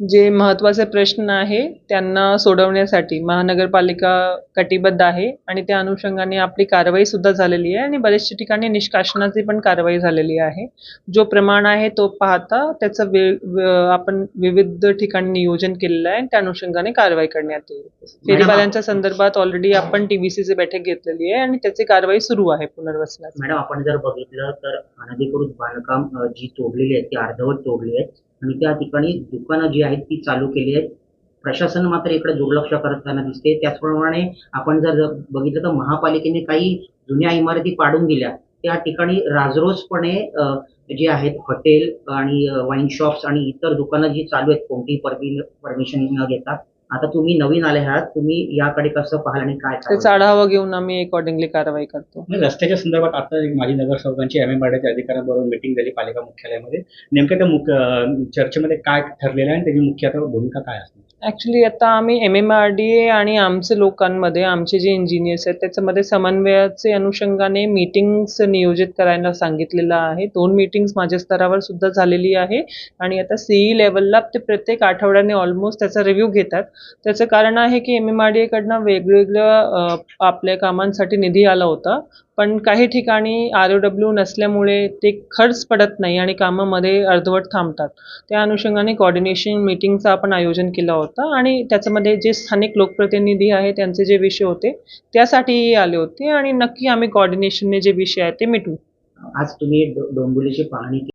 जे महत्त्वाचे प्रश्न आहे त्यांना सोडवण्यासाठी महानगरपालिका कटिबद्ध आहे आणि त्या अनुषंगाने आपली कारवाईसुद्धा झालेली आहे आणि बऱ्याचशा ठिकाणी निष्कासनाची पण कारवाई झालेली आहे. जो प्रमाण आहे तो पाहता त्याचं वे आपण विविध ठिकाणी नियोजन केलेलं आहे आणि त्या अनुषंगाने कारवाई करण्यात येईल. फेरीवाल्यांच्या संदर्भात ऑलरेडी आपण टी बी सीची बैठक घेतलेली आहे आणि त्याची कारवाई सुरू आहे पुनर्वसनाची. मॅडम आपण जर बघितलं तर अनधिकृत बांधकाम जी तोडलेली आहेत ती अर्धवट तोडली आहेत आणि त्या ठिकाणी दुकानं जी आहेत ती चालू केली आहेत. प्रशासन मात्र इकडे दुर्लक्ष करताना दिसते त्याचप्रमाणे आपण जर बघितलं तर महापालिकेने काही जुन्या इमारती पाडून दिल्या. त्या ठिकाणी राजरोसपणे जे आहेत हॉटेल आणि वाईन शॉप्स आणि इतर दुकानं जी चालू आहेत कोणतीही परमिशन न घेता आता तुम्ही नवीन आले आहात तुम्ही याकडे कसं पाहाल आणि काय त्याचा? आढावा घेऊन आम्ही अकॉर्डिंगली कारवाई करतो. रस्त्याच्या संदर्भात आता एक माजी नगरसेवकांची एम एम आरच्या अधिकाऱ्यांबरोबर मिटिंग झाली पालिका मुख्यालयामध्ये. नेमक्या त्या मुख्य चर्चेमध्ये काय ठरलेलं आहे आणि त्याची मुख्य आता भूमिका काय असणार ॲक्च्युली आता आम्ही M M R D A आणि आमचे लोकांमध्ये आमचे जे इंजिनियर्स आहेत त्याच्यामध्ये समन्वयाचे अनुषंगाने मीटिंग्स नियोजित करायला सांगितलेलं आहे. दोन मीटिंग्स माझ्या स्तरावर सुद्धा झालेली आहे. आणि आता सीई लेवलला ते प्रत्येक आठवड्याने ऑलमोस्ट त्याचा रिव्ह्यू घेतात. त्याचं कारण आहे की एम एम आर डी एकडनं वेगवेगळ्या आपल्या कामांसाठी निधी आला होता. पण काही ठिकाणी आर ओ डब्ल्यू नसल्यामुळे ते खर्च पडत नाही आणि कामामध्ये अर्धवट थांबतात. त्या अनुषंगाने कॉर्डिनेशन मीटिंगचं आपण आयोजन केलं होतं आणि त्याच्यामध्ये जे स्थानिक लोकप्रतिनिधी आहे त्यांचे जे विषय होते त्यासाठीही आले होते आणि नक्की आम्ही कॉर्डिनेशनने जे विषय आहे ते मिटवू. आज तुम्ही डोंबिवलीची पाहणी